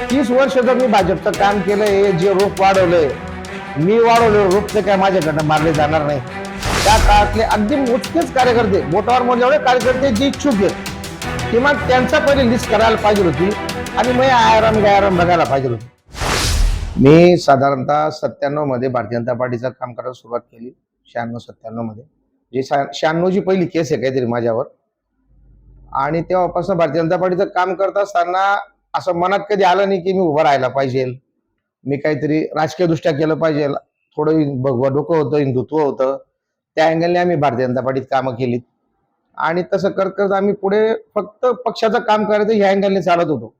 तीस वर्ष जर मी भाजपचं काम केलंय जे रूप वाढवलंय मी वाढवलं रूप ते काय माझ्याकडनं मारले जाणार नाही. त्या काळातले अगदी मोजकेच कार्यकर्ते बोटावर मोजले एवढे कार्यकर्ते जे इच्छुक आहेत किमान त्यांचा पहिले लिस्ट करायला पाहिजे होती आणि मग आयाराम गायाराम बघायला पाहिजे होती. मी साधारणतः सत्त्याण्णवमध्ये भारतीय जनता पार्टीचं काम करायला सुरुवात केली शहाण्णव सत्त्याण्णवमध्ये. जे शहाण्णवची पहिली केस आहे काहीतरी माझ्यावर. आणि तेव्हापासून भारतीय जनता पार्टीचं काम करत असताना असं मनात कधी आलं नाही की मी उभं राहायला पाहिजे. मी काहीतरी राजकीय दृष्ट्या केलं पाहिजे. थोडं भगवा डोकं होतं हिंदुत्व होतं. त्या अँगलने आम्ही भारतीय जनता पार्टीत कामं केलीत. आणि तसं करत करत आम्ही पुढे फक्त पक्षाचं काम करायचं ह्या अँगलने चालत होतो.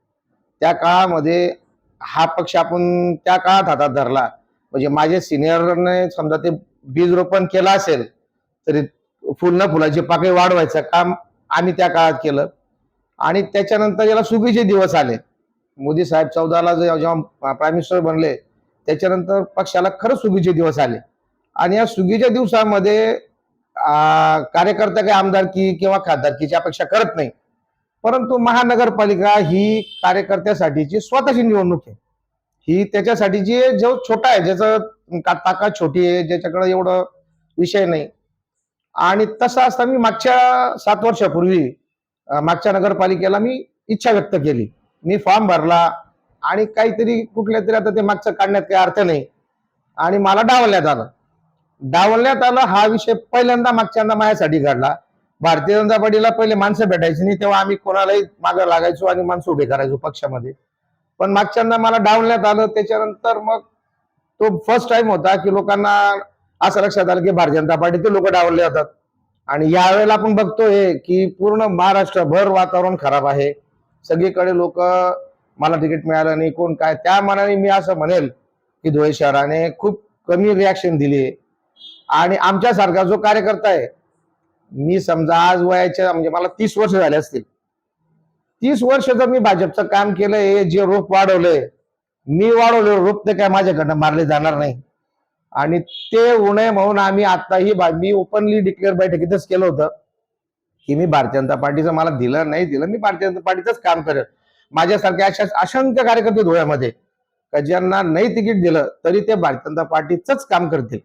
त्या काळामध्ये हा पक्ष आपण त्या काळात हातात धरला. म्हणजे माझ्या सिनियरने समजा ते बीज रोपण केलं असेल तरी फुल न फुलाची पाकळी वाढवायचं काम आम्ही त्या काळात केलं. आणि त्याच्यानंतर याला सुगीचे दिवस आले. मोदी साहेब चौदाला जेव्हा प्राईम मिनिस्टर बनले त्याच्यानंतर पक्षाला खरंच सुगीचे दिवस आले. आणि या सुगीच्या दिवसामध्ये कार्यकर्ता काही आमदारकी किंवा खासदारकीची अपेक्षा करत नाही. परंतु महानगरपालिका ही कार्यकर्त्यासाठीची स्वतःची निवडणूक आहे. ही त्याच्यासाठीची जो छोटा आहे ज्याचं का- ताकद छोटी आहे ज्याच्याकडे एवढं विषय नाही. आणि तसं असता मी मागच्या सात वर्षापूर्वी मागच्या नगरपालिकेला मी इच्छा व्यक्त केली. मी फॉर्म भरला आणि काहीतरी कुठल्या तरी आता ते मागचं काढण्यात काही अर्थ नाही. आणि मला डावलण्यात आलं. डावलण्यात आलं हा विषय पहिल्यांदा मागच्यांदा माझ्यासाठी घडला. भारतीय जनता पार्टीला पहिले माणसं भेटायची नाही तेव्हा आम्ही कोणालाही मागं लागायचो आणि माणसं उभे करायचो पक्षामध्ये. पण मागच्यांदा मला डावलण्यात आलं त्याच्यानंतर मग तो फर्स्ट टाइम होता की लोकांना असं लक्षात आलं की भारतीय जनता पार्टीचे लोक डावलले जातात. आणि यावेळेला आपण बघतोय की पूर्ण महाराष्ट्रभर वातावरण खराब आहे. सगळीकडे लोक मला तिकीट मिळालं नाही कोण काय? त्या मनाने मी असं म्हणेल की धुळे शहराने खूप कमी रिॲक्शन दिली. आहे आणि आमच्यासारखा जो कार्यकर्ता आहे मी समजा आज वयाच्या म्हणजे मला तीस वर्ष झाले असतील. तीस वर्ष जर मी भाजपचं काम केलंय जे रोप वाढवलंय मी वाढवले रोप ते काय माझ्याकडनं मारले जाणार नाही. आणि ते उणे म्हणून आम्ही आताही बा- मी ओपनली डिक्लेअर बैठकीतच केलं होतं. की मी भारतीय जनता पार्टीचं मला दिलं नाही दिलं मी भारतीय जनता पार्टीचंच काम करेल. माझ्यासारख्या अशा असंख्य कार्यकर्ते धुळ्यामध्ये का ज्यांना नाही तिकीट दिलं तरी ते भारतीय जनता पार्टीचंच काम करतील.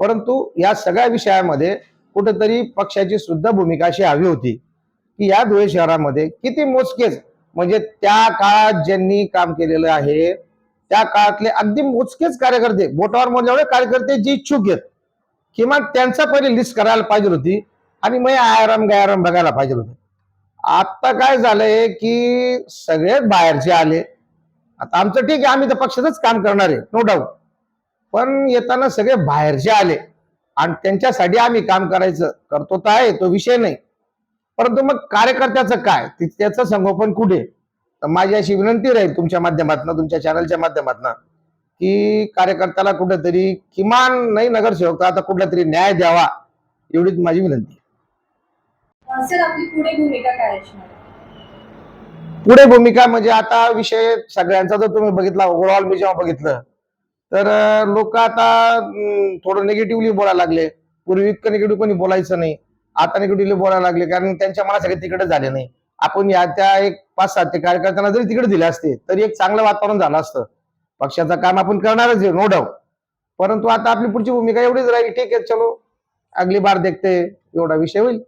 परंतु या सगळ्या विषयामध्ये कुठेतरी पक्षाची सुद्धा भूमिका अशी हवी होती की या धुळे शहरामध्ये किती मोजकेच म्हणजे त्या काळात ज्यांनी काम केलेलं आहे त्या काळातले अगदी मोजकेच कार्यकर्ते बोटावर मोजल्यावर कार्यकर्ते जे इच्छुक आहेत किमान त्यांचा पहिले लिस्ट करायला पाहिजे होती आणि मग आयाराम गायराम बघायला पाहिजे होते. आता काय झालंय की सगळेच बाहेरचे आले. आता आमचं ठीक आहे आम्ही तर पक्षातच काम करणार आहे नो डाऊट पण येताना सगळे बाहेरचे आले. आणि त्यांच्यासाठी आम्ही काम करायचं करतो तर आहे तो विषय नाही. परंतु मग कार्यकर्त्याचं काय? त्याचं संगोपन कुठे? तर माझी अशी विनंती राहील तुमच्या माध्यमातून तुमच्या चॅनलच्या माध्यमातून की कार्यकर्त्याला कुठेतरी किमान नाही नगरसेवक तर आता कुठला तरी न्याय द्यावा एवढीच माझी विनंती. सर आपली पुढे भूमिका काय असणार? पुढे भूमिका म्हणजे आता विषय सगळ्यांचा जर तुम्ही बघितला ओव्हरऑल मी जेव्हा बघितलं तर लोक आता थोडं निगेटिव्हली बोलायला लागले. पूर्वी इतकं निगेटिव्ह कोणी बोलायचं नाही. आता निगेटिव्हली बोलायला लागले कारण त्यांच्या मला सगळे तिकडे झाले नाही. आपण या त्या एक पाच सात ते कार्यकर्त्यांना जरी तिकडे दिले असते तरी एक चांगलं वातावरण झालं असतं. पक्षाचं काम आपण करणारच आहे नो डाऊट परंतु आता आपली पुढची भूमिका एवढीच राहील ठीक आहे चलो. अगली बार देखते एवढा विषय होईल.